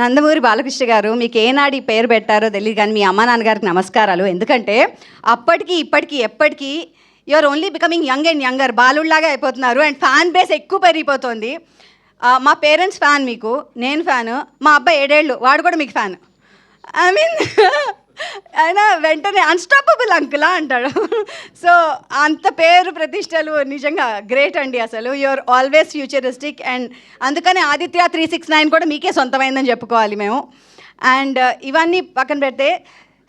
నందమూరి బాలకృష్ణ గారు మీకు ఏనాడు ఈ పేరు పెట్టారో తెలియదు కానీ మీ అమ్మ నాన్నగారికి నమస్కారాలు. ఎందుకంటే అప్పటికి ఇప్పటికి ఎప్పటికీ your only becoming young and younger బాలుళ్ళాగా అయిపోతున్నారు అండ్ ఫ్యాన్ బేస్ ఎక్కువ పెరిగిపోతుంది. మా పేరెంట్స్ ఫ్యాన్ మీకు నేను ఫ్యాను మా అబ్బాయి ఏడేళ్ళు వాడు కూడా మీకు ఫ్యాన్ ఐ మీన్ ఆయన వెంటనే అన్స్టాపబుల్ అంకులా అంటాడు. సో అంత పేరు ప్రతిష్టలు నిజంగా గ్రేట్ అండి అసలు. యువర్ ఆల్వేస్ ఫ్యూచరిస్టిక్ అండ్ అందుకనే ఆదిత్య త్రీ సిక్స్ నైన్ కూడా మీకే సొంతమైందని చెప్పుకోవాలి మేము. అండ్ uh, ఇవన్నీ పక్కన పెడితే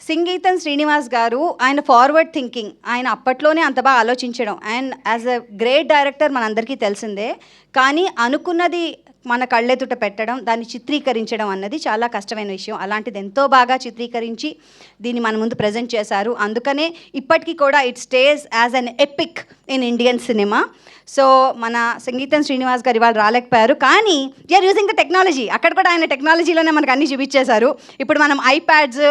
సింగీతన్ శ్రీనివాస్ గారు ఆయన ఫార్వర్డ్ థింకింగ్ ఆయన అప్పట్లోనే అంత బాగా ఆలోచించడం. And as a great director మనందరికీ తెలిసిందే. కానీ అనుకున్నది మన కళ్ళెదుట పెట్టడం దాన్ని చిత్రీకరించడం అన్నది చాలా కష్టమైన విషయం. అలాంటిది ఎంతో బాగా చిత్రీకరించి దీన్ని మన ముందు ప్రజెంట్ చేశారు. అందుకనే ఇప్పటికీ కూడా it stays as an epic in Indian cinema so మన సంగీతం శ్రీనివాస్ గారు ఇవాళ రాలేకపోయారు. కానీ యూఆర్ యూజింగ్ ద టెక్నాలజీ అక్కడ కూడా ఆయన టెక్నాలజీలోనే మనకు అన్ని చూపించేశారు. ఇప్పుడు మనం iPads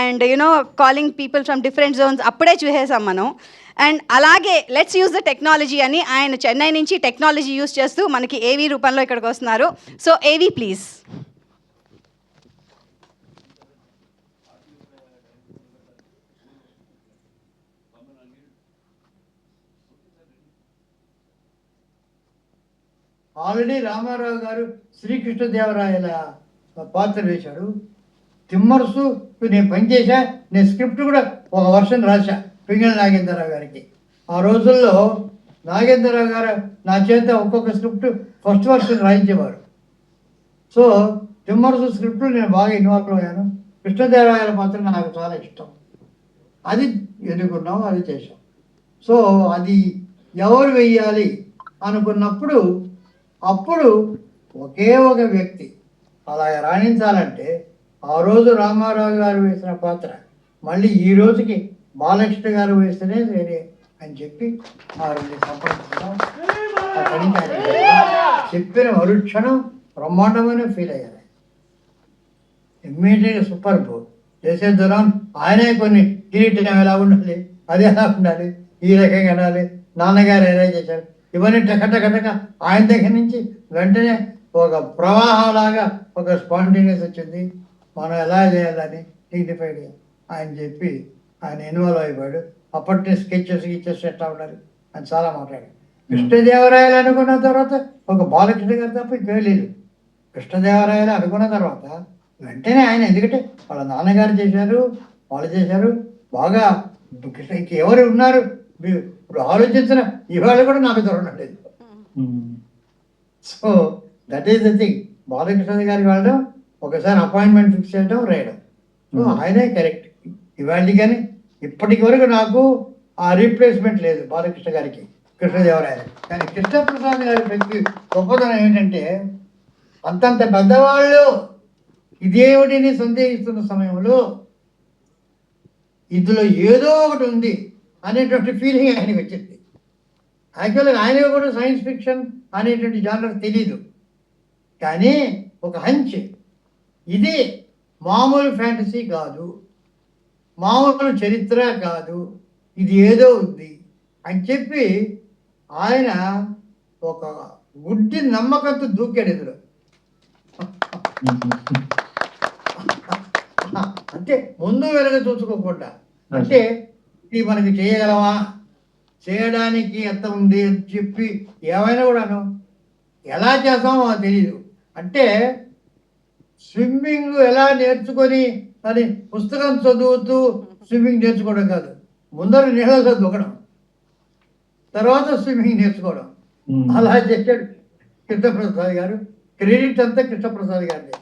and you know calling people from different zones అప్పుడే చూసేసాం మనం. అండ్ అలాగే లెట్స్ యూజ్ ద టెక్నాలజీ అని ఆయన చెన్నై నుంచి టెక్నాలజీ యూజ్ చేస్తూ మనకి ఏవీ రూపంలో ఇక్కడికి వస్తున్నారు. సో ఏవీ ప్లీజ్ ఆల్రెడీ రామారావు గారు శ్రీకృష్ణదేవరాయల పాత్ర వేశాడు. తిమ్మరసు నేను పనిచేశా నేను స్క్రిప్ట్ కూడా ఒక వర్షం రాశా పింగళ నాగేంద్రరావు గారికి. ఆ రోజుల్లో నాగేంద్రరావు గారు నా చేత ఒక్కొక్క స్క్రిప్ట్ ఫస్ట్ వర్షన్ రాయించేవారు సో తిమ్మరసు స్క్రిప్ట్లో నేను బాగా ఇన్వాల్వ్ అయ్యాను. కృష్ణదేవరాయల పాత్ర నాకు చాలా ఇష్టం. అది ఎన్నుకున్నాం అది చేసాం సో అది ఎవరు వెయ్యాలి అనుకున్నప్పుడు అప్పుడు ఒకే ఒక వ్యక్తి అలా రాణించాలంటే ఆ రోజు రామారావు గారు వేసిన పాత్ర మళ్ళీ ఈ రోజుకి బాలకృష్ణ గారు వేస్తేనే వేరే అని చెప్పి ఆ రెండు సంపాదించడం చెప్పిన మరుక్షణం బ్రహ్మాండమైన ఫీల్ అయ్యారు. ఇమ్మీడియట్గా సూపర్ బోల్ చేసేద్దాం ఆయనే కొన్ని కిరీటం ఎలా ఉండాలి అది ఎలా ఉండాలి ఈ రకంగా ఉండాలి నాన్నగారు ఎలా చేశారు ఇవన్నీ టక ఆయన దగ్గర నుంచి వెంటనే ఒక ప్రవాహంలాగా ఒక స్పాంటేనియస్ వచ్చింది. మనం ఎలా చేయాలని డిగ్నిఫైడ్గా ఆయన చెప్పి ఆయన ఇన్వాల్వ్ అయిపోయాడు. అప్పటి స్కెచెస్ గిచ్చెస్ ఎట్లా ఉండాలి అని చాలా మాట్లాడాడు. కృష్ణదేవరాయలు అనుకున్న తర్వాత ఒక బాలకృష్ణ గారు తప్ప ఇంకే లేదు. కృష్ణదేవరాయలు అనుకున్న తర్వాత వెంటనే ఆయన ఎందుకంటే వాళ్ళ నాన్నగారు చేశారు వాళ్ళు చేశారు. బాగా ఇంక ఎవరు ఉన్నారు? మీరు ఇప్పుడు ఆలోచించిన ఇవాళ కూడా నాకు దొరకలేదు so that is the thing Balakrishna గారికి వెళ్ళడం ఒకసారి అపాయింట్మెంట్ ఫిక్స్ చేయడం రాయడం. సో ఆయనే కరెక్ట్ ఇవాళ కానీ ఇప్పటికి వరకు నాకు ఆ రీప్లేస్మెంట్ లేదు బాలకృష్ణ గారికి కృష్ణదేవరాయలు. కానీ కృష్ణప్రసాద్ గారి వ్యక్తి గొప్పతనం ఏంటంటే అంతంత పెద్దవాళ్ళు ఇదేమిటిని సందేహిస్తున్న సమయంలో ఇందులో ఏదో ఒకటి ఉంది. అనేటువంటి ఫీలింగ్ ఆయనకి వచ్చింది. యాక్చువల్గా ఆయన కూడా సైన్స్ ఫిక్షన్ అనేటువంటి జానర్ తెలీదు. కానీ ఒక హంచ్ ఇది మామూలు ఫ్యాంటసీ కాదు. మామూలు చరిత్ర కాదు. ఇది ఏదో ఉంది అని చెప్పి ఆయన ఒక గుడ్డి నమ్మకంతో దూకాడు ఇందులో అంటే ముందు వెనక చూసుకోకుండా. అంటే ఇది మనకి చేయగలమా చేయడానికి ఎంత ఉంది అని చెప్పి ఏమైనా కూడాను ఎలా చేస్తామో తెలియదు అంటే స్విమ్మింగ్ ఎలా నేర్చుకొని అని పుస్తకం చదువుతూ స్విమ్మింగ్ నేర్చుకోవడం కాదు. ముందర నీళ్ళలో దూకడం తర్వాత స్విమ్మింగ్ నేర్చుకోవడం. అలా చేశాడు కృష్ణప్రసాద్ గారు. క్రెడిట్ అంతా కృష్ణప్రసాద్ గారిది.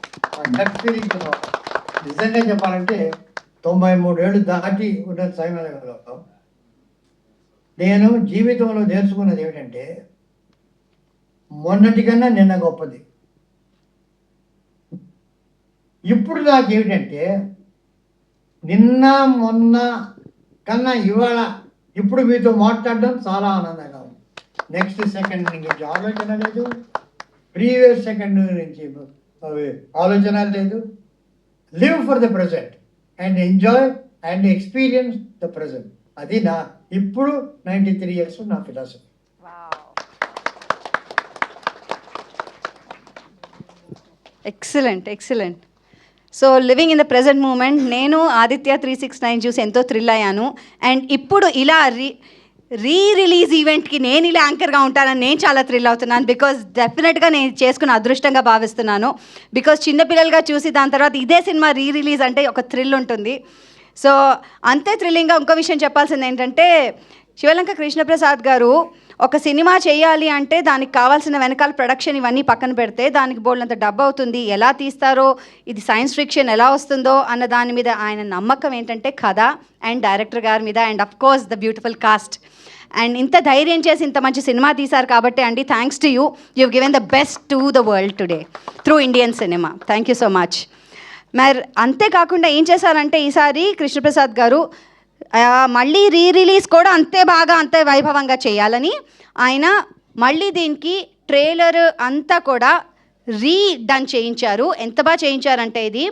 నిజంగా చెప్పాలంటే తొంభై మూడేళ్ళు దాటి ఉన్న సమయంలో నేను జీవితంలో నేర్చుకున్నది ఏమిటంటే మొన్నటికన్నా నిన్న గొప్పది. ఇప్పుడు నాకు ఏమిటంటే నిన్న మొన్న కన్నా ఇవాళ ఇప్పుడు మీతో మాట్లాడడం చాలా ఆనందంగా ఉంది. నెక్స్ట్ సెకండ్ నుంచి ఆలోచన లేదు. ప్రీవియస్ సెకండ్ నుంచి ఆలోచన లేదు. Live for the present and enjoy and experience the present అది నా ఇప్పుడు నైంటీ త్రీ ఇయర్స్ నా philosophy excellent excellent so living in the present moment నేను ఆదిత్య త్రీ సిక్స్ నైన్ చూసి ఎంతో థ్రిల్ అయ్యాను. అండ్ ఇప్పుడు ఇలా రీ రీ రిలీజ్ ఈవెంట్కి నేను ఇలా యాంకర్గా ఉంటానని నేను చాలా థ్రిల్ అవుతున్నాను బికాజ్ డెఫినెట్గా నేను చేసుకున్న అదృష్టంగా భావిస్తున్నాను. బికాజ్ చిన్నపిల్లలుగా చూసి దాని తర్వాత ఇదే సినిమా రీ రిలీజ్ అంటే ఒక థ్రిల్ ఉంటుంది. సో అంతే థ్రిల్లింగ్గా ఇంకో విషయం చెప్పాల్సింది ఏంటంటే శివలంక కృష్ణప్రసాద్ గారు ఒక సినిమా చేయాలి అంటే దానికి కావాల్సిన వెనకాల ప్రొడక్షన్ ఇవన్నీ పక్కన పెడితే దానికి బోల్డంత డబ్బు అవుతుంది. ఎలా తీస్తారో ఇది సైన్స్ ఫిక్షన్ ఎలా వస్తుందో అన్న దాని మీద ఆయన నమ్మకం ఏంటంటే కథ అండ్ డైరెక్టర్ గారి మీద and of course the beautiful cast and ఇంత ధైర్యం చేసి ఇంత మంచి సినిమా తీశారు కాబట్టి అండి thanks to you you given the best to the world today through Indian cinema thank you so much మరి అంతేకాకుండా ఏం చేశారంటే ఈసారి కృష్ణప్రసాద్ గారు మళ్ళీ రీ రిలీజ్ కూడా అంతే బాగా అంతే వైభవంగా చేయాలని ఆయన మళ్ళీ దీనికి ట్రైలర్ అంతా కూడా రీ డన్ చేయించారు. ఎంత బాగా చేయించారంటే ఇది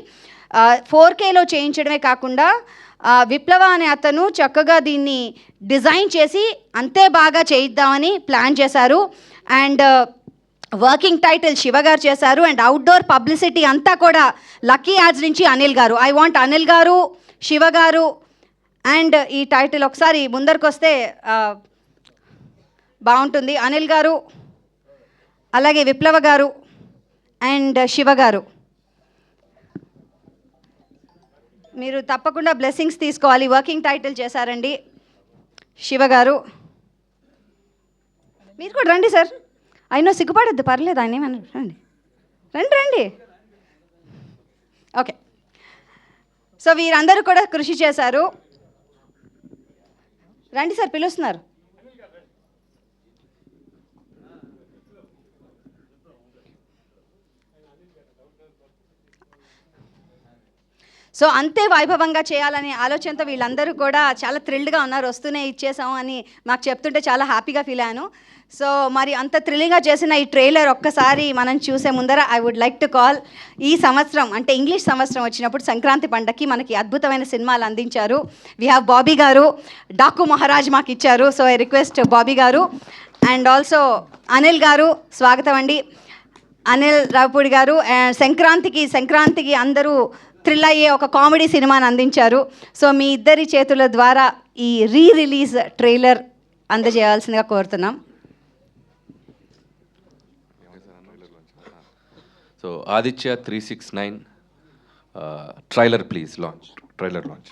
ఫోర్ కేలో చేయించడమే కాకుండా విప్లవ అనే అతను చక్కగా దీన్ని డిజైన్ చేసి అంతే బాగా చేయిద్దామని ప్లాన్ చేశారు. అండ్ వర్కింగ్ టైటిల్ శివ గారు చేశారు. అండ్ అవుట్డోర్ పబ్లిసిటీ అంతా కూడా లక్కీ యాడ్స్ నుంచి అనిల్ గారు. ఐ వాంట్ అనిల్ గారు శివ గారు అండ్ ఈ టైటిల్ ఒకసారి ముందరికి వస్తే బాగుంటుంది. అనిల్ గారు అలాగే విప్లవ గారు అండ్ శివ గారు. మీరు తప్పకుండా బ్లెస్సింగ్స్ తీసుకోవాలి. వర్కింగ్ టైటిల్ చేశారండి శివ గారు. మీరు కూడా రండి సార్. అయినా సిగ్గుపడద్దు పర్లేదు ఆయన ఏమన్నా రండి. రండి రండి. ఓకే. సో వీరందరూ కూడా కృషి చేశారు. రండి సార్ పిలుస్తున్నారు. సో అంతే వైభవంగా చేయాలనే ఆలోచనతో వీళ్ళందరూ కూడా చాలా థ్రిల్డ్గా ఉన్నారు వస్తూనే ఇచ్చేసాం అని మాకు చెప్తుంటే చాలా హ్యాపీగా ఫీల్ అయ్యాను. సో మరి అంత థ్రిల్లింగ్గా చేసిన ఈ ట్రైలర్ ఒక్కసారి మనం చూసే ముందర I would like to call ఈ సంవత్సరం అంటే ఇంగ్లీష్ సంవత్సరం వచ్చినప్పుడు సంక్రాంతి పండగకి మనకి అద్భుతమైన సినిమాలు అందించారు. వి హ్యావ్ బాబీ గారు డాకు మహారాజ్ మాకు ఇచ్చారు. సో ఐ రిక్వెస్ట్ బాబీ గారు అండ్ ఆల్సో అనిల్ గారు స్వాగతం అండి. అనిల్ రావుపూడి గారు అండ్ సంక్రాంతికి సంక్రాంతికి అందరూ థ్రిల్ అయ్యే ఒక కామెడీ సినిమాని అందించారు. సో మీ ఇద్దరి చేతుల ద్వారా ఈ రీ రిలీజ్ ట్రైలర్ అందజేయాల్సిందిగా కోరుతున్నాం. So Aditya three six nine trailer please launch trailer launch.